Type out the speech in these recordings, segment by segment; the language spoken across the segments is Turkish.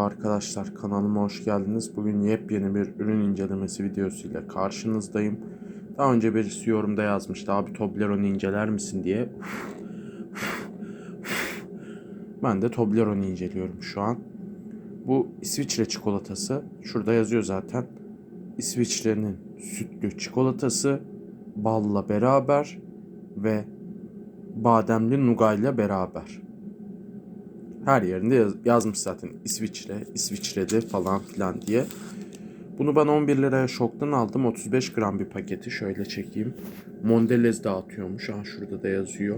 Arkadaşlar kanalıma hoş geldiniz. Bugün yepyeni bir ürün incelemesi videosuyla karşınızdayım. Daha önce birisi yorumda yazmıştı abi Toblerone'u inceler misin diye. Ben de Toblerone'u inceliyorum şu an. Bu İsviçre çikolatası. Şurada yazıyor zaten. İsviçre'nin sütlü çikolatası balla beraber ve bademli nugayla beraber. Her yerinde yaz- yazmış zaten İsviçre, İsviçre'de falan filan diye. Bunu ben 11 liraya şoktan aldım. 35 gram bir paketi. Şöyle çekeyim. Mondelez dağıtıyormuş. Ha şurada da yazıyor.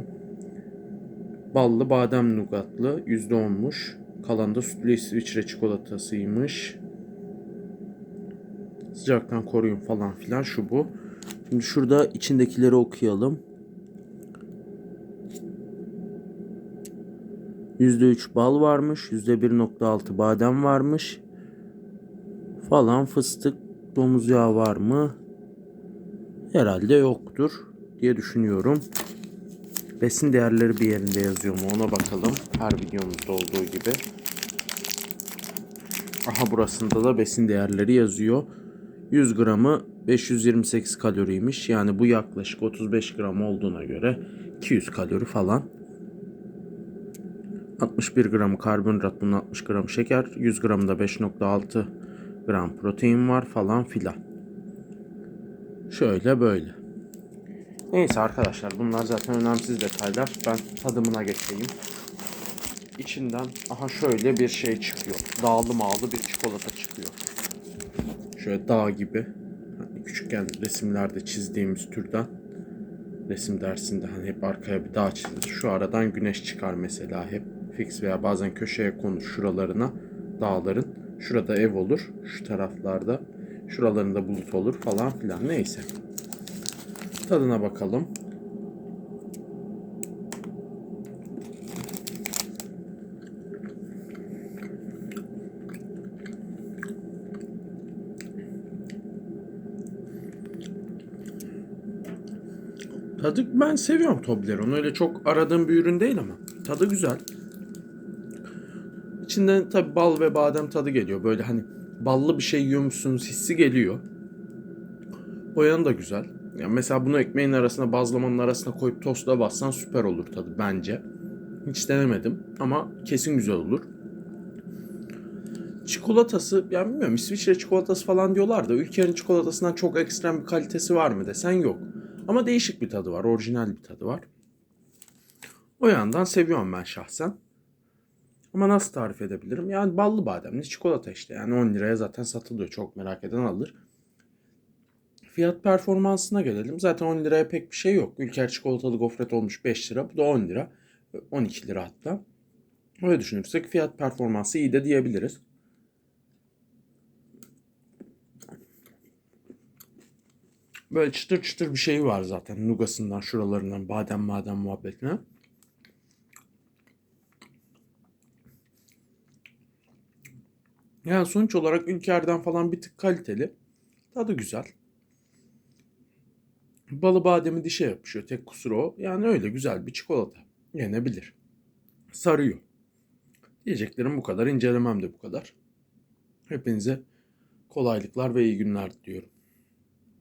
Ballı badem nugatlı %10'muş. Kalan da sütlü İsviçre çikolatasıymış. Sıcaktan koruyun falan filan şu bu. Şimdi şurada içindekileri okuyalım. %3 bal varmış, %1.6 badem varmış. Falan fıstık, domuz yağı var mı? Herhalde yoktur diye düşünüyorum. Besin değerleri bir yerinde yazıyor mu ona bakalım. Her videomuzda olduğu gibi. Aha burasında da besin değerleri yazıyor. 100 gramı 528 kaloriymiş. Yani bu yaklaşık 35 gram olduğuna göre 200 kalori falan. 61 gram karbonhidrat, bunun 60 gram şeker, 100 gramda 5.6 gram protein var falan filan. Şöyle böyle. Neyse arkadaşlar bunlar zaten önemsiz detaylar. Ben tadımına geçeyim. İçinden aha şöyle bir şey çıkıyor. Dağlı mağlı bir çikolata çıkıyor. Şöyle dağ gibi. Hani küçükken resimlerde çizdiğimiz türden resim dersinde hani hep arkaya bir dağ çizilir. Şu aradan güneş çıkar mesela hep fix veya bazen köşeye konur şuralarına dağların. Şurada ev olur şu taraflarda. Şuralarında bulut olur falan filan neyse. Tadına bakalım. Tadı ben seviyorum Toblerone. Öyle çok aradığım bir ürün değil ama. Tadı güzel. İçinden tabi bal ve badem tadı geliyor. Böyle hani ballı bir şey yiyormuşsunuz hissi geliyor. O yanı da güzel. Yani mesela bunu ekmeğin arasına bazlamanın arasına koyup tosta bassan süper olur tadı bence. Hiç denemedim ama kesin güzel olur. Çikolatası yani bilmiyorum İsviçre çikolatası falan diyorlar da ülkenin çikolatasından çok ekstrem bir kalitesi var mı desen yok. Ama değişik bir tadı var. Orijinal bir tadı var. O yandan seviyorum ben şahsen. Ama nasıl tarif edebilirim? Yani ballı bademli çikolata işte. Yani 10 liraya zaten satılıyor. Çok merak eden alır. Fiyat performansına gelelim. Zaten 10 liraya pek bir şey yok. Ülker çikolatalı gofret olmuş 5 lira. Bu da 10 lira. 12 lira hatta. Öyle düşünürsek fiyat performansı iyi de diyebiliriz. Böyle çıtır çıtır bir şey var zaten. Nugasından, şuralarından, badem badem muhabbetine. Yani sonuç olarak Ülker'den falan bir tık kaliteli. Tadı güzel. Balı bademi dişe yapışıyor. Tek kusuru o. Yani öyle güzel bir çikolata. Yenebilir. Sarıyor. Diyeceklerim bu kadar. İncelemem de bu kadar. Hepinize kolaylıklar ve iyi günler diliyorum.